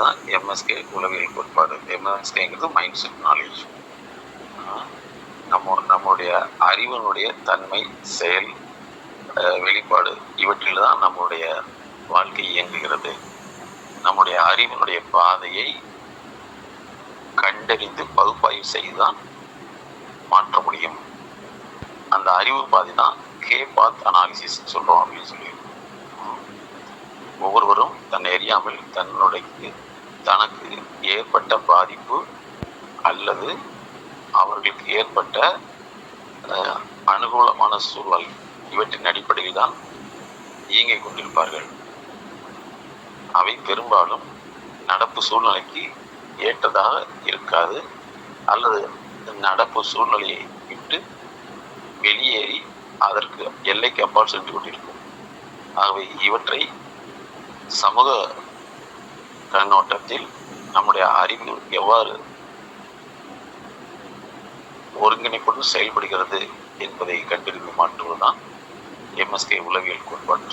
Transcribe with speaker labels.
Speaker 1: தான் எம்எஸ்கே உளவியல் கோட்பாடு. எம்எஸ்கேங்கிறது மைண்ட் செட் நாலேஜ் நம்ம நம்முடைய அறிவினுடைய தன்மை செயல் வெளிப்பாடு இவற்றில் தான் நம்முடைய வாழ்க்கை இயங்குகிறது. நம்முடைய அறிவினுடைய பாதையை கண்டறிந்து பகுப்பாய்வு செய்துதான் மாற்ற முடியும். அந்த அறிவு பாதை தான் கே பாத் அனாலிசிஸ் சொல்கிறோம் அப்படின்னு சொல்லி ஒவ்வொருவரும் தன்னை அறியாமல் தன்னுடைய தனக்கு ஏற்பட்ட பாதிப்பு அல்லது அவர்களுக்கு ஏற்பட்ட அனுகூலமான சூழல் இவற்றின் அடிப்படையில் தான் இயங்கிக் கொண்டிருப்பார்கள். அவை பெரும்பாலும் நடப்பு சூழ்நிலைக்கு ஏற்றதாக இருக்காது. அல்லது நடப்பு சூழ்நிலையை விட்டு வெளியேறி அதற்கு எல்லைக்கு அப்பால் சென்று கொண்டிருக்கும். ஆகவே இவற்றை சமூக கண்ணோட்டத்தில் நம்முடைய அறிவு எவ்வாறு ஒருங்கிணைப்புடன் செயல்படுகிறது என்பதை கண்டறிந்து மாற்றுவதுதான் எம்எஸ்கே உளவியல் கோட்பாடு.